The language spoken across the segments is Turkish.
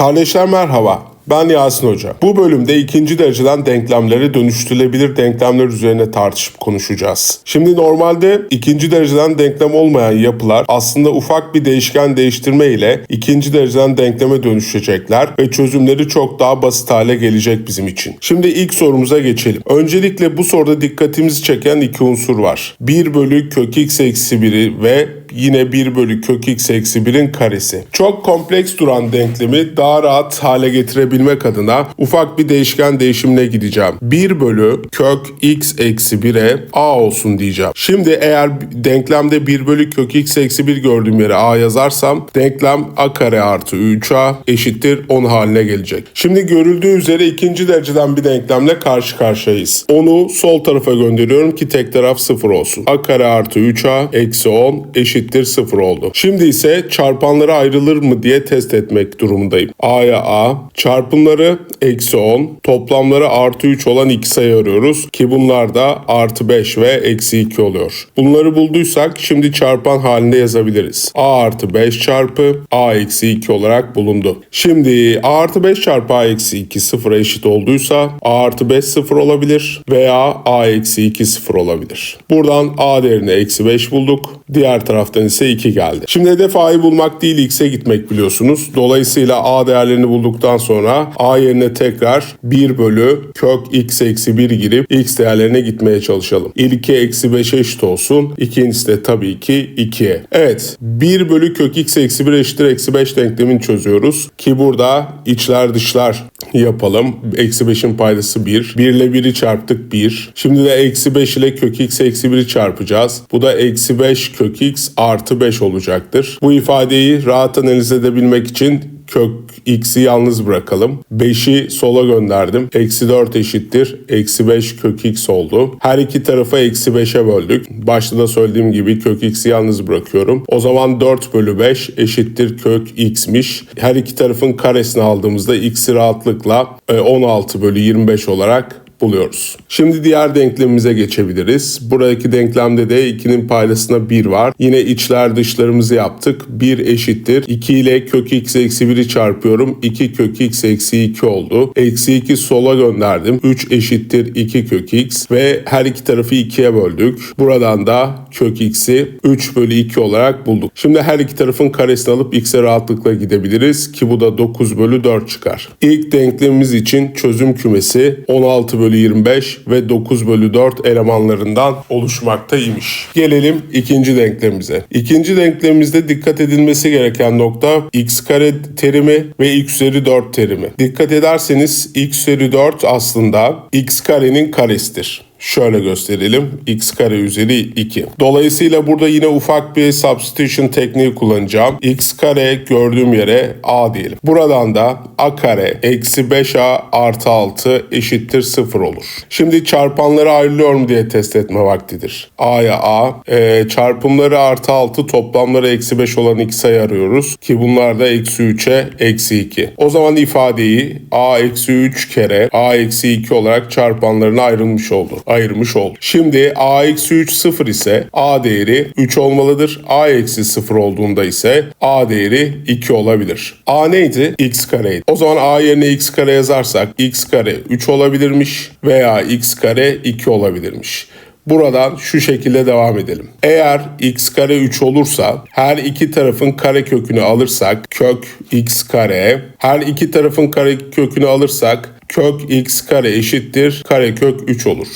Kardeşler merhaba. Ben Yasin Hoca. Bu bölümde ikinci dereceden denklemleri dönüştürülebilir denklemler üzerine tartışıp konuşacağız. Şimdi normalde ikinci dereceden denklem olmayan yapılar aslında ufak bir değişken değiştirme ile ikinci dereceden denkleme dönüşecekler ve çözümleri çok daha basit hale gelecek bizim için. Şimdi ilk sorumuza geçelim. Öncelikle bu soruda dikkatimizi çeken iki unsur var. 1 bölü kök x eksi 1'i ve yine 1 bölü kök x eksi 1'in karesi. Çok kompleks duran denklemi daha rahat hale getirebilmek adına ufak bir değişken değişimine gideceğim. 1 bölü kök x eksi 1'e a olsun diyeceğim. Şimdi eğer denklemde 1 bölü kök x eksi 1 gördüğüm yere a yazarsam denklem a kare artı 3a eşittir 10 haline gelecek. Şimdi görüldüğü üzere ikinci dereceden bir denklemle karşı karşıyayız. Onu sol tarafa gönderiyorum ki tek taraf 0 olsun. a kare artı 3a eksi 10 eşittir eşittir 0 oldu. Şimdi ise çarpanları ayrılır mı diye test etmek durumundayım. A'ya A, çarpımları eksi 10, toplamları artı 3 olan iki sayı arıyoruz ki bunlar da artı 5 ve eksi 2 oluyor. Bunları bulduysak şimdi çarpan halinde yazabiliriz. A artı 5 çarpı A eksi 2 olarak bulundu. Şimdi A artı 5 çarpı A eksi 2 sıfıra eşit olduysa A artı 5 sıfır olabilir veya A eksi 2 sıfır olabilir. Buradan A değerini eksi 5 bulduk. Diğer taraftan ise 2 geldi. Şimdi hedef A'yı bulmak değil X'e gitmek biliyorsunuz. Dolayısıyla A değerlerini bulduktan sonra A yerine tekrar 1 bölü kök X eksi 1 girip X değerlerine gitmeye çalışalım. İlki eksi 5 eşit olsun. İkincisi de tabii ki 2'ye. Evet 1 bölü kök X eksi 1 eşittir eksi 5 denklemini çözüyoruz. Ki burada içler dışlar yapalım. Eksi 5'in paydası 1. 1 ile 1'i çarptık 1. Şimdi de eksi 5 ile kök x eksi 1'i çarpacağız. Bu da eksi 5 kök x artı 5 olacaktır. Bu ifadeyi rahat analiz edebilmek için kök x'i yalnız bırakalım. 5'i sola gönderdim. Eksi 4 eşittir. Eksi 5 kök x oldu. Her iki tarafı eksi 5'e böldük. Başta da söylediğim gibi kök x'i yalnız bırakıyorum. O zaman 4 bölü 5 eşittir kök x'miş. Her iki tarafın karesini aldığımızda x'i rahatlıkla 16 e, bölü 25 olarak buluyoruz. Şimdi diğer denklemimize geçebiliriz. Buradaki denklemde de 2'nin paydasına 1 var. Yine içler dışlarımızı yaptık. 1 eşittir. 2 ile kök x eksi 1'i çarpıyorum. 2 kök x eksi 2 oldu. Eksi 2 sola gönderdim. 3 eşittir 2 kök x ve her iki tarafı 2'ye böldük. Buradan da kök x'i 3 bölü 2 olarak bulduk. Şimdi her iki tarafın karesini alıp x'e rahatlıkla gidebiliriz ki bu da 9 bölü 4 çıkar. İlk denklemimiz için çözüm kümesi 16 bölü bölü 25 ve 9 bölü 4 elemanlarından oluşmaktaymış. Gelelim ikinci denklemimize. İkinci denklemimizde dikkat edilmesi gereken nokta x kare terimi ve x üzeri 4 terimi. Dikkat ederseniz x üzeri 4 aslında x karenin karesidir. Şöyle gösterelim. x kare üzeri 2. Dolayısıyla burada yine ufak bir substitution tekniği kullanacağım. x kare gördüğüm yere a diyelim. Buradan da a kare eksi 5a artı 6 eşittir 0 olur. Şimdi çarpanları ayrılıyor mu diye test etme vaktidir. a'ya a, e, çarpımları artı 6 toplamları eksi 5 olan sayı arıyoruz. Ki bunlar da eksi 3'e eksi 2. O zaman ifadeyi a eksi 3 kere a eksi 2 olarak çarpanlarına ayrılmış oldu ayırmış olduk. Şimdi a eksi 3 0 ise a değeri 3 olmalıdır. a eksi 0 olduğunda ise a değeri 2 olabilir. a neydi? x kareydi. O zaman a yerine x kare yazarsak x kare 3 olabilirmiş veya x kare 2 olabilirmiş. Buradan şu şekilde devam edelim. Eğer x kare 3 olursa her iki tarafın kare kökünü alırsak kök x kare her iki tarafın kare kökünü alırsak kök x kare eşittir kare kök 3 olur.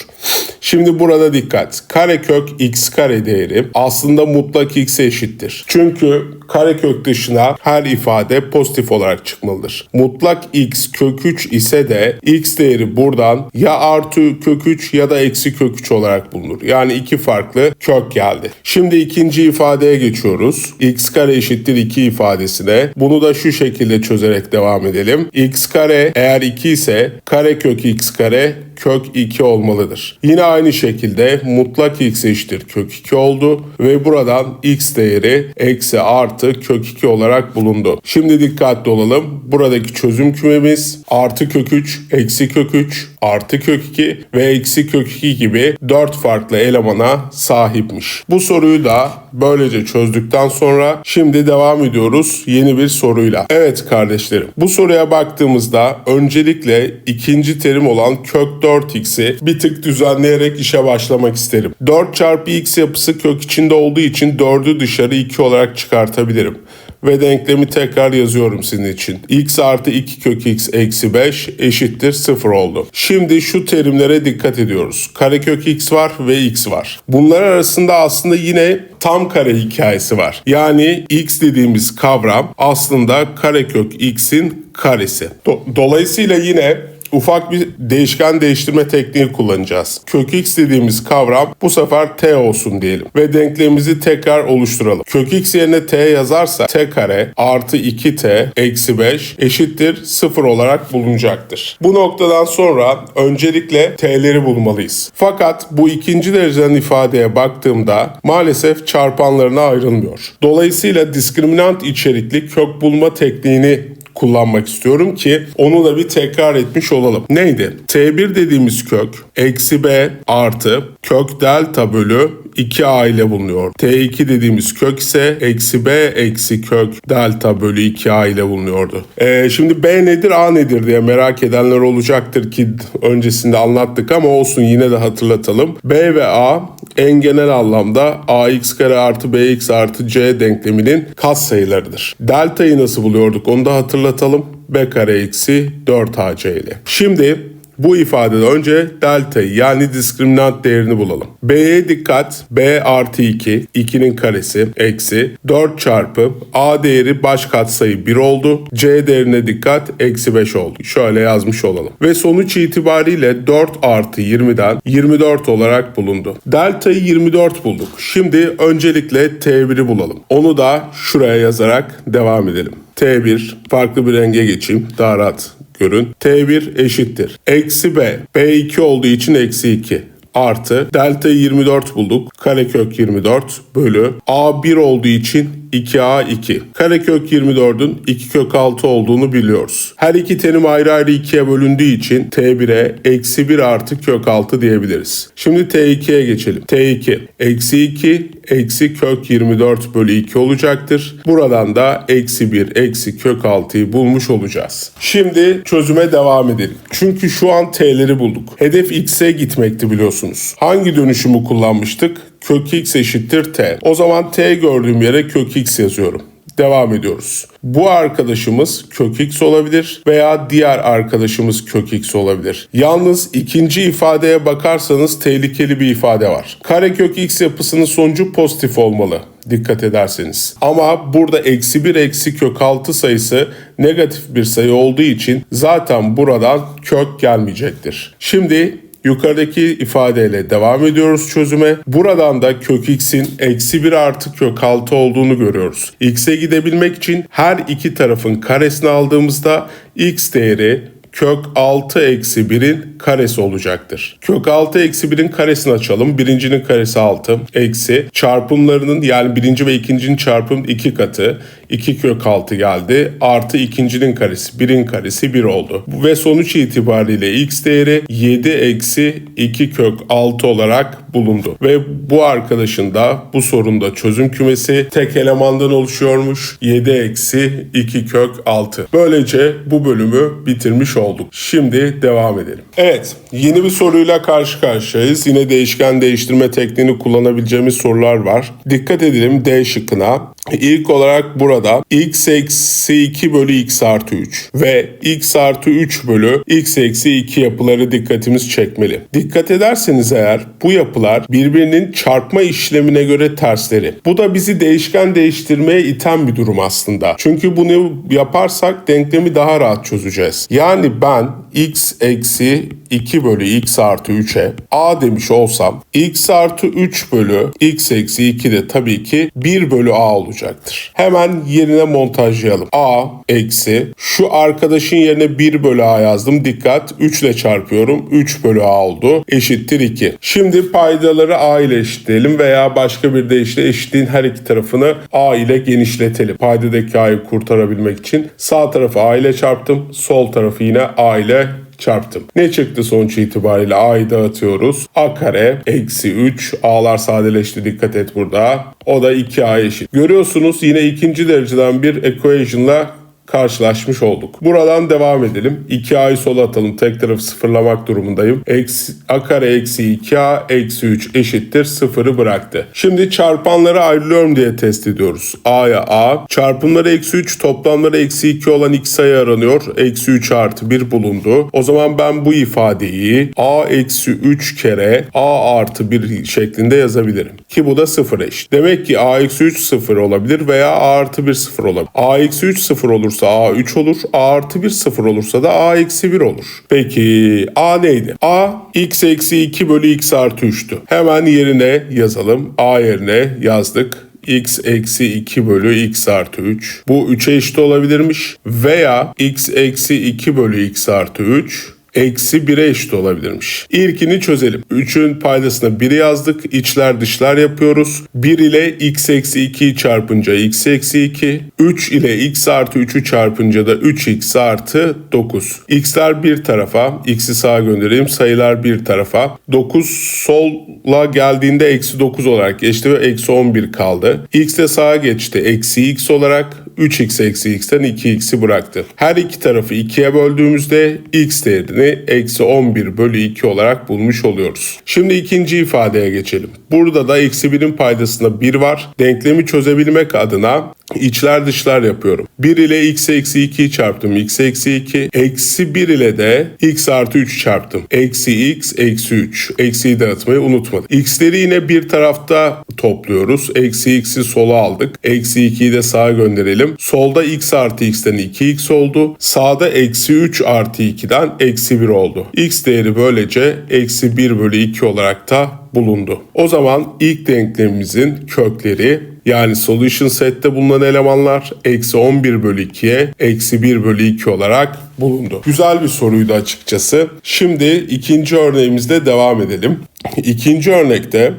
Şimdi burada dikkat. Karekök x kare değeri aslında mutlak x eşittir. Çünkü karekök dışına her ifade pozitif olarak çıkmalıdır. Mutlak x kök 3 ise de x değeri buradan ya artı kök 3 ya da eksi kök 3 olarak bulunur. Yani iki farklı kök geldi. Şimdi ikinci ifadeye geçiyoruz. x kare eşittir 2 ifadesine. Bunu da şu şekilde çözerek devam edelim. x kare eğer 2 ise karekök x kare kök 2 olmalıdır. Yine aynı şekilde mutlak x eşittir kök 2 oldu ve buradan x değeri eksi artı kök 2 olarak bulundu. Şimdi dikkatli olalım. Buradaki çözüm kümemiz artı kök 3, eksi kök 3, artı kök 2 ve eksi kök 2 gibi 4 farklı elemana sahipmiş. Bu soruyu da böylece çözdükten sonra şimdi devam ediyoruz yeni bir soruyla. Evet kardeşlerim bu soruya baktığımızda öncelikle ikinci terim olan kök 4x'i bir tık düzenleyerek işe başlamak isterim. 4 çarpı x yapısı kök içinde olduğu için 4'ü dışarı 2 olarak çıkartabilirim ve denklemi tekrar yazıyorum sizin için. x artı 2 kök x eksi 5 eşittir 0 oldu. Şimdi şu terimlere dikkat ediyoruz. Karekök x var ve x var. Bunlar arasında aslında yine tam kare hikayesi var. Yani x dediğimiz kavram aslında karekök x'in karesi. Do- Dolayısıyla yine ufak bir değişken değiştirme tekniği kullanacağız. Kök x dediğimiz kavram bu sefer t olsun diyelim ve denklemimizi tekrar oluşturalım. Kök x yerine t yazarsa t kare artı 2t eksi 5 eşittir 0 olarak bulunacaktır. Bu noktadan sonra öncelikle t'leri bulmalıyız. Fakat bu ikinci dereceden ifadeye baktığımda maalesef çarpanlarına ayrılmıyor. Dolayısıyla diskriminant içerikli kök bulma tekniğini kullanmak istiyorum ki onu da bir tekrar etmiş olalım. Neydi? T1 dediğimiz kök eksi b artı kök delta bölü 2a ile bulunuyor. T2 dediğimiz kök ise eksi b eksi kök delta bölü 2a ile bulunuyordu. Ee, şimdi b nedir a nedir diye merak edenler olacaktır ki öncesinde anlattık ama olsun yine de hatırlatalım. b ve a en genel anlamda ax kare artı bx artı c denkleminin kat sayılarıdır. Delta'yı nasıl buluyorduk onu da hatırlatalım. b kare eksi 4ac ile. Şimdi bu ifadede önce delta'yı yani diskriminant değerini bulalım. B'ye dikkat. B artı 2, 2'nin karesi eksi 4 çarpı A değeri baş katsayı 1 oldu. C değerine dikkat eksi 5 oldu. Şöyle yazmış olalım. Ve sonuç itibariyle 4 artı 20'den 24 olarak bulundu. Delta'yı 24 bulduk. Şimdi öncelikle T1'i bulalım. Onu da şuraya yazarak devam edelim. T1 farklı bir renge geçeyim. Daha rahat görün. T1 eşittir. Eksi B. B2 olduğu için eksi 2 artı delta 24 bulduk. Karekök 24 bölü A1 olduğu için 2A2. Karekök 24'ün 2 kök 6 olduğunu biliyoruz. Her iki terim ayrı ayrı 2'ye bölündüğü için T1'e eksi 1 artı kök 6 diyebiliriz. Şimdi T2'ye geçelim. T2 eksi 2 eksi kök 24 bölü 2 olacaktır. Buradan da eksi 1 eksi kök 6'yı bulmuş olacağız. Şimdi çözüme devam edelim. Çünkü şu an T'leri bulduk. Hedef X'e gitmekti biliyorsunuz. Hangi dönüşümü kullanmıştık? Kök X eşittir T. O zaman T gördüğüm yere kök X yazıyorum. Devam ediyoruz. Bu arkadaşımız kök x olabilir veya diğer arkadaşımız kök x olabilir. Yalnız ikinci ifadeye bakarsanız tehlikeli bir ifade var. Karekök x yapısının sonucu pozitif olmalı dikkat ederseniz. Ama burada eksi 1 eksi kök 6 sayısı negatif bir sayı olduğu için zaten buradan kök gelmeyecektir. Şimdi Yukarıdaki ifadeyle devam ediyoruz çözüme. Buradan da kök x'in eksi 1 artı kök 6 olduğunu görüyoruz. x'e gidebilmek için her iki tarafın karesini aldığımızda x değeri kök 6 eksi 1'in karesi olacaktır. Kök 6 eksi 1'in karesini açalım. Birincinin karesi 6 eksi çarpımlarının yani birinci ve ikincinin çarpım 2 katı 2 kök 6 geldi. Artı ikincinin karesi 1'in karesi 1 oldu. Ve sonuç itibariyle x değeri 7 eksi 2 kök 6 olarak bulundu. Ve bu arkadaşın da bu sorunda çözüm kümesi tek elemandan oluşuyormuş. 7 eksi 2 kök 6. Böylece bu bölümü bitirmiş olduk. Şimdi devam edelim. Evet yeni bir soruyla karşı karşıyayız. Yine değişken değiştirme tekniğini kullanabileceğimiz sorular var. Dikkat edelim D şıkkına. İlk olarak burada x eksi 2 bölü x artı 3 ve x artı 3 bölü x eksi 2 yapıları dikkatimiz çekmeli. Dikkat ederseniz eğer bu yapılar birbirinin çarpma işlemine göre tersleri. Bu da bizi değişken değiştirmeye iten bir durum aslında. Çünkü bunu yaparsak denklemi daha rahat çözeceğiz. Yani ben x eksi 2 bölü x artı 3'e a demiş olsam x artı 3 bölü x eksi 2 de tabii ki 1 bölü a olacaktır. Hemen yerine montajlayalım. a eksi şu arkadaşın yerine 1 bölü a yazdım. Dikkat 3 ile çarpıyorum. 3 bölü a oldu. Eşittir 2. Şimdi paydaları a ile eşitleyelim veya başka bir deyişle eşitliğin her iki tarafını a ile genişletelim. Paydadaki a'yı kurtarabilmek için sağ tarafı a ile çarptım. Sol tarafı yine a ile çarptım. Ne çıktı sonuç itibariyle a'yı dağıtıyoruz. a kare eksi 3 a'lar sadeleşti dikkat et burada. O da 2a eşit. Görüyorsunuz yine ikinci dereceden bir equation'la karşılaşmış olduk. Buradan devam edelim. 2a'yı sola atalım. Tek tarafı sıfırlamak durumundayım. Eksi, a kare eksi 2a eksi 3 eşittir sıfırı bıraktı. Şimdi çarpanları ayrılıyorum diye test ediyoruz. a'ya a. Çarpımları eksi 3 toplamları eksi 2 olan iki sayı aranıyor. Eksi 3 artı 1 bulundu. O zaman ben bu ifadeyi a eksi 3 kere a artı 1 şeklinde yazabilirim. Ki bu da sıfır eşit. Demek ki a eksi 3 sıfır olabilir veya a artı 1 sıfır olabilir. a eksi 3 sıfır olursa a 3 olur. a artı 1 sıfır olursa da a eksi 1 olur. Peki a neydi? a x eksi 2 bölü x artı 3'tü. Hemen yerine yazalım. a yerine yazdık x eksi 2 bölü x artı 3. Bu 3'e eşit olabilirmiş. Veya x eksi 2 bölü x artı 3 eksi 1'e eşit olabilirmiş. İlkini çözelim. 3'ün paydasına 1'i yazdık. İçler dışlar yapıyoruz. 1 ile x eksi 2'yi çarpınca x eksi 2. 3 ile x artı 3'ü çarpınca da 3x artı 9. x'ler bir tarafa. x'i sağa göndereyim. Sayılar bir tarafa. 9 sola geldiğinde eksi 9 olarak geçti ve eksi 11 kaldı. x de sağa geçti. Eksi x olarak 3x eksi x'ten 2x'i bıraktı. Her iki tarafı 2'ye böldüğümüzde x değerini eksi 11 bölü 2 olarak bulmuş oluyoruz. Şimdi ikinci ifadeye geçelim. Burada da eksi 1'in paydasında 1 var. Denklemi çözebilmek adına içler dışlar yapıyorum. 1 ile x eksi 2'yi çarptım. x eksi 2. Eksi 1 ile de x artı 3 çarptım. Eksi x eksi 3. Eksiyi dağıtmayı unutmadık. x'leri yine bir tarafta topluyoruz. Eksi x'i sola aldık. Eksi 2'yi de sağa gönderelim. Solda x artı x'ten 2x oldu. Sağda eksi 3 artı 2'den eksi 1 oldu. x değeri böylece eksi 1 bölü 2 olarak da bulundu. O zaman ilk denklemimizin kökleri yani solution sette bulunan elemanlar eksi 11 bölü 2'ye eksi 1 bölü 2 olarak bulundu. Güzel bir soruydu açıkçası. Şimdi ikinci örneğimizde devam edelim. İkinci örnekte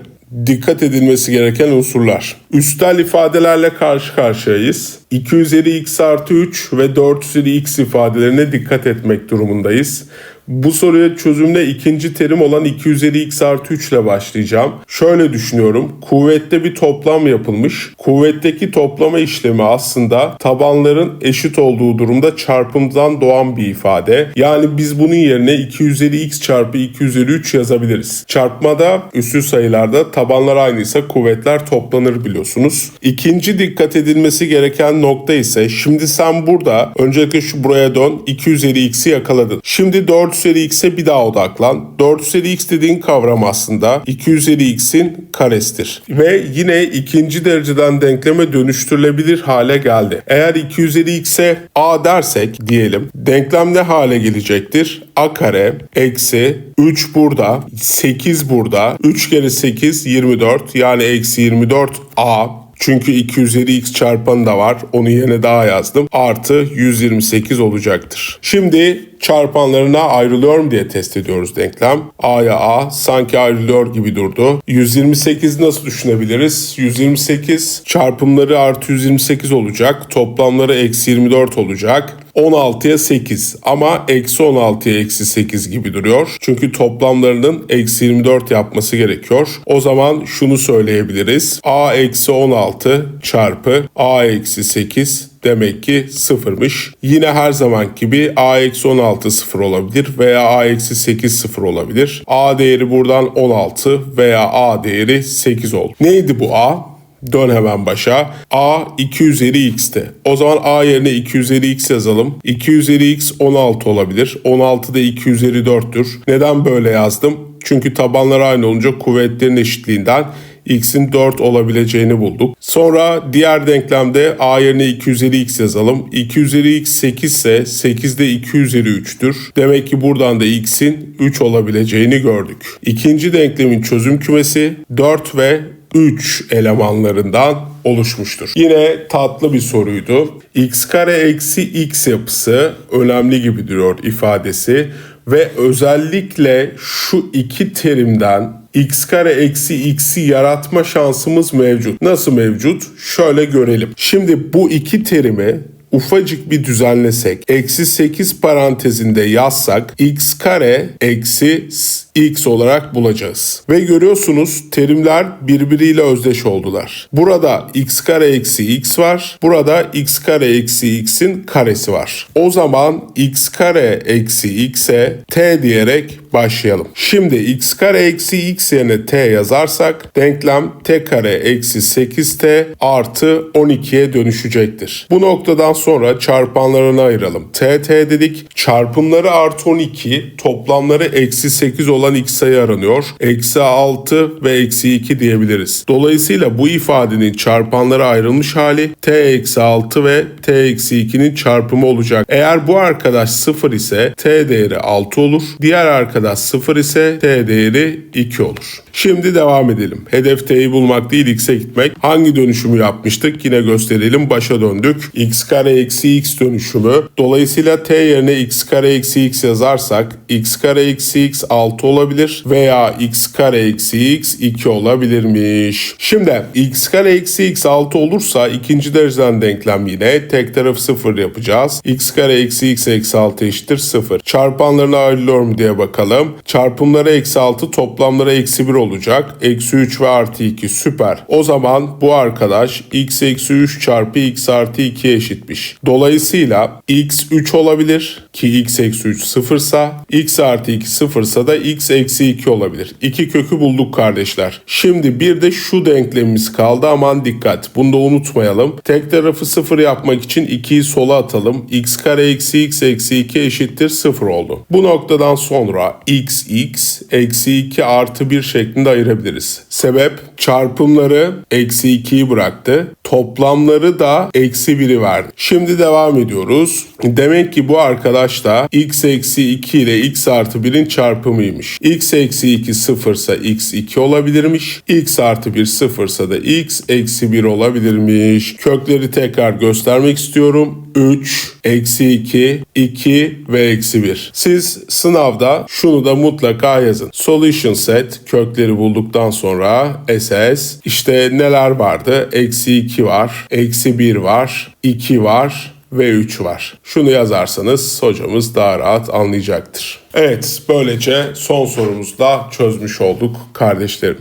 dikkat edilmesi gereken unsurlar. Üstel ifadelerle karşı karşıyayız. 2 üzeri x artı 3 ve 4 üzeri x ifadelerine dikkat etmek durumundayız. Bu soruya çözümde ikinci terim olan 2 üzeri x artı 3 ile başlayacağım. Şöyle düşünüyorum. Kuvvette bir toplam yapılmış. Kuvvetteki toplama işlemi aslında tabanların eşit olduğu durumda çarpımdan doğan bir ifade. Yani biz bunun yerine 2 üzeri x çarpı 2 üzeri 3 yazabiliriz. Çarpmada üstü sayılarda tabanlar aynıysa kuvvetler toplanır biliyorsunuz. İkinci dikkat edilmesi gereken nokta ise şimdi sen burada öncelikle şu buraya dön 2 üzeri x'i yakaladın. Şimdi 4 üzeri x'e bir daha odaklan. 4 üzeri x dediğin kavram aslında 2 üzeri x'in karesidir. Ve yine ikinci dereceden denkleme dönüştürülebilir hale geldi. Eğer 2 üzeri x'e a dersek diyelim denklem ne hale gelecektir? a kare eksi 3 burada 8 burada 3 kere 8 24 yani eksi 24 a çünkü 2 üzeri x çarpanı da var. Onu yerine daha yazdım. Artı 128 olacaktır. Şimdi çarpanlarına ayrılıyorum diye test ediyoruz denklem. A'ya A sanki ayrılıyor gibi durdu. 128 nasıl düşünebiliriz? 128 çarpımları artı 128 olacak. Toplamları eksi 24 olacak. 16'ya 8 ama eksi 16'ya eksi 8 gibi duruyor. Çünkü toplamlarının eksi 24 yapması gerekiyor. O zaman şunu söyleyebiliriz. A eksi 16 çarpı A eksi 8 demek ki sıfırmış. Yine her zaman gibi a eksi 16 sıfır olabilir veya a eksi 8 sıfır olabilir. a değeri buradan 16 veya a değeri 8 oldu. Neydi bu a? Dön hemen başa. A 2 üzeri x'ti. O zaman A yerine 2 üzeri x yazalım. 2 üzeri x 16 olabilir. 16 da 2 üzeri 4'tür. Neden böyle yazdım? Çünkü tabanlar aynı olunca kuvvetlerin eşitliğinden x'in 4 olabileceğini bulduk. Sonra diğer denklemde a yerine 2 üzeri x yazalım. 2 üzeri x 8 ise 8 de 2 üzeri 3'tür. Demek ki buradan da x'in 3 olabileceğini gördük. İkinci denklemin çözüm kümesi 4 ve 3 elemanlarından oluşmuştur. Yine tatlı bir soruydu. x kare eksi x yapısı önemli gibi duruyor ifadesi ve özellikle şu iki terimden x kare eksi x'i yaratma şansımız mevcut. Nasıl mevcut? Şöyle görelim. Şimdi bu iki terimi ufacık bir düzenlesek, eksi 8 parantezinde yazsak x kare eksi x olarak bulacağız. Ve görüyorsunuz terimler birbiriyle özdeş oldular. Burada x kare eksi x var. Burada x kare eksi x'in karesi var. O zaman x kare eksi x'e t diyerek başlayalım. Şimdi x kare eksi x yerine t yazarsak denklem t kare eksi 8t artı 12'ye dönüşecektir. Bu noktadan sonra çarpanlarını ayıralım. t t dedik. Çarpımları artı 12, toplamları eksi 8 olan x sayı aranıyor. Eksi 6 ve eksi 2 diyebiliriz. Dolayısıyla bu ifadenin çarpanları ayrılmış hali t eksi 6 ve t eksi 2'nin çarpımı olacak. Eğer bu arkadaş 0 ise t değeri 6 olur. Diğer arkadaş 0 ise t değeri 2 olur. Şimdi devam edelim. Hedef t'yi bulmak değil x'e gitmek. Hangi dönüşümü yapmıştık? Yine gösterelim. Başa döndük. x kare eksi x dönüşümü. Dolayısıyla t yerine x kare eksi x yazarsak x kare eksi x 6 olabilir veya x kare eksi x 2 olabilirmiş. Şimdi x kare eksi x 6 olursa ikinci dereceden denklem yine tek tarafı 0 yapacağız. x kare eksi x eksi 6 eşittir 0. Çarpanlarına ayrılıyor mu diye bakalım. Çarpımları eksi 6 toplamları eksi 1 olacak. Eksi 3 ve artı 2 süper. O zaman bu arkadaş x eksi 3 çarpı x artı 2 eşitmiş. Dolayısıyla x 3 olabilir ki x eksi 3 sıfırsa x artı 2 sıfırsa da x eksi 2 olabilir. İki kökü bulduk kardeşler. Şimdi bir de şu denklemimiz kaldı aman dikkat. Bunu da unutmayalım. Tek tarafı 0 yapmak için 2'yi sola atalım. x kare eksi x eksi 2 eşittir 0 oldu. Bu noktadan sonra x x eksi 2 artı 1 şeklinde ayırabiliriz. Sebep çarpımları eksi 2'yi bıraktı. Toplamları da eksi 1'i verdi. Şimdi devam ediyoruz. Demek ki bu arkadaş da x eksi 2 ile x artı 1'in çarpımıymış. x eksi 2 sıfırsa x 2 olabilirmiş. x artı 1 sıfırsa da x eksi 1 olabilirmiş. Kökleri tekrar göstermek istiyorum. 3, eksi 2, 2 ve eksi 1. Siz sınavda şunu da mutlaka yazın. Solution set kökleri bulduktan sonra SS işte neler vardı? Eksi 2 var, eksi 1 var, 2 var, ve 3 var. Şunu yazarsanız hocamız daha rahat anlayacaktır. Evet böylece son sorumuzu da çözmüş olduk kardeşlerim.